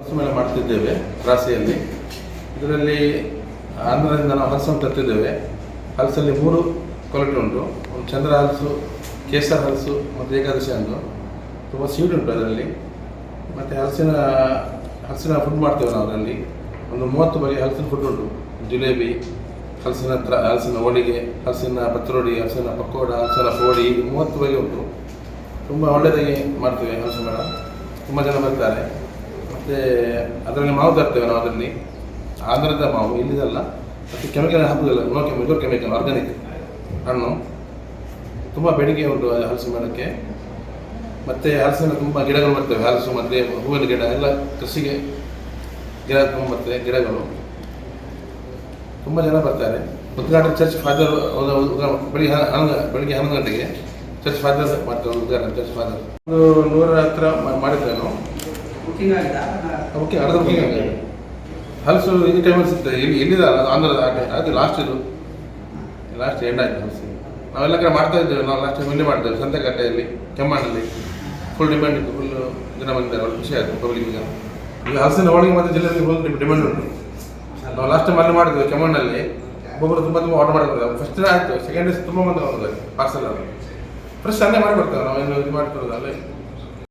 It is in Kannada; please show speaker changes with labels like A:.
A: ಮೇಲೆ ಮಾಡ್ತಿದ್ದೇವೆ ರಾಸಿಯಲ್ಲಿ. ಇದರಲ್ಲಿ ಆಂಧ್ರದಿಂದ ನಾವು ಹಲಸನ್ನು ತರ್ತಿದ್ದೇವೆ ಹಲಸಲ್ಲಿ ಮೂರು ಕ್ವಾಲಿಟಿ ಉಂಟು. ಒಂದು ಚಂದ್ರ ಹಲಸು, ಕೇಸರ್ ಹಲಸು ಮತ್ತು ಏಕಾದಶಿ ಅಂದು ತುಂಬ ಸ್ವೀಟ್ ಉಂಟು ಅದರಲ್ಲಿ. ಮತ್ತು ಹಲಸಿನ ಹಲಸಿನ ಫುಡ್ ಮಾಡ್ತೇವೆ ನಾವು ಅದರಲ್ಲಿ. ಒಂದು ಮೂವತ್ತು ಬಗೆಯ ಹಲಸಿನ ಫುಡ್ ಉಂಟು. ಜಿಲೇಬಿ, ಹಲಸಿನ ತ್ರ ಹಲಸಿನ ಹೋಳಿಗೆ, ಹಲಸಿನ ಪತ್ರೊಡಿ, ಹಲಸಿನ ಪಕೋಡ, ಹಲಸಿನ ಪೋಡಿ ಮೂವತ್ತು ಬಗೆ ಉಂಟು. ತುಂಬ ಒಳ್ಳೆಯದಾಗಿ ಮಾಡ್ತೇವೆ ಹಲಸು ಮೇಳ. ತುಂಬ ಜನ ಬರ್ತಾರೆ. ಮತ್ತು ಅದರಲ್ಲಿ ಮಾವು ತರ್ತೇವೆ ನಾವು ಅದರಲ್ಲಿ. ಆಧಾರದ ಮಾವು ಇಲ್ಲಿದಲ್ಲ ಮತ್ತು ಕೆಮಿಕಲ್ ಹಾಕುವುದಿಲ್ಲ ನೋ ಕೆಮಿಕಲ್ ಕೆಮಿಕಲ್ ಆರ್ಗಾನಿಕ್ ಹಣ್ಣು. ತುಂಬ ಬೇಡಿಕೆ ಉಂಟು ಹಲಸು ಮಾಡೋಕ್ಕೆ ಮತ್ತು ಹಲಸಿನ ತುಂಬ ಗಿಡಗಳು ಬರ್ತವೆ. ಹಲಸು ಮತ್ತು ಹೂವಿನ ಗಿಡ, ಎಲ್ಲ ಕೃಷಿಗೆ ಗಿಡ ಬರ್ತವೆ ಗಿಡಗಳು. ತುಂಬ ಜನ ಬರ್ತಾರೆ. ಉದ್ಘಾಟನೆ ಚರ್ಚ್ ಫಾದರ್ ಬೆಳಿಗ್ಗೆ ಹನ್ನೊಂದು ಬೆಳಿಗ್ಗೆ ಹನ್ನೊಂದು ಗಂಟೆಗೆ ಚರ್ಚ್ ಫಾದರ್ ಮಾಡ್ತಾರೆ ಉದ್ಘಾಟನೆ, ಚರ್ಚ್ ಫಾದರ್. ಒಂದು ನೂರ ಹತ್ರ ಮಾಡಿದ್ದೆ ನಾವು
B: ಬುಕಿಂಗ್ ಆಗಿದೆ
A: ಓಕೆ ಅರ್ಧ ಬುಕ್ಕಿಂಗ್ ಆಗಿದೆ. ಹಲಸು ಈ ಟೈಮಲ್ಲಿ ಸಿಗ್ತದೆ. ಎಲ್ಲಿ ಎಲ್ಲಿದೆ ಆಟ ಅದು ಲಾಸ್ಟ್ ಇದು. ಲಾಸ್ಟ್ ಎಂಡ್ ಆಯ್ತು ಹಲಸು ನಾವೆಲ್ಲ ಕಡೆ ಮಾಡ್ತಾ ಇದ್ದೇವೆ. ನಾವು ಲಾಸ್ಟ್ ಟೈಮ್ ಇಲ್ಲಿ ಮಾಡ್ತೇವೆ. ಸಂತೆಕಟ್ಟೆಯಲ್ಲಿ ಕೆಮ್ಮಣ್ಣಲ್ಲಿ ಫುಲ್ ಡಿಮ್ಯಾಂಡ್ ಇತ್ತು. ಫುಲ್ ಜನ ಬಂದಿದ್ದಾರೆ. ಅವ್ರಿಗೆ ಖುಷಿ ಆಯಿತು. ಪಬ್ಲಿಕ್ ಈಗ ಹಲಸಿನ ಹೋಳಿಗೆ ಮತ್ತು ಜಿಲ್ಲೆಯಲ್ಲಿ ಫುಲ್ ಡಿಮ್ಯಾಂಡ್ ಉಂಟು. ನಾವು ಲಾಸ್ಟ್ ಟೈಮ್ ಅಲ್ಲಿ ಮಾಡಿದ್ವಿ ಕೆಮ್ಮಣ್ಣಲ್ಲಿ ಒಬ್ಬೊಬ್ಬರು ತುಂಬ ತುಂಬ ಆರ್ಡರ್ ಮಾಡ್ತಾರೆ ಫಸ್ಟ್ ಆಯಿತು. ಸೆಕೆಂಡ್ ಡೇಸ್ ತುಂಬ ಬಂದು ಪಾರ್ಸಲ್ ಪಾರ್ಸಲ್ ಫ್ರೆಶ್ ಅಲ್ಲೇ. ಮಾಡಿ ಕೊಡ್ತೇವೆ ನಾವು ಏನು ಇದು ಮಾಡ್ಕೊಡೋದು ಅಲ್ಲೇ.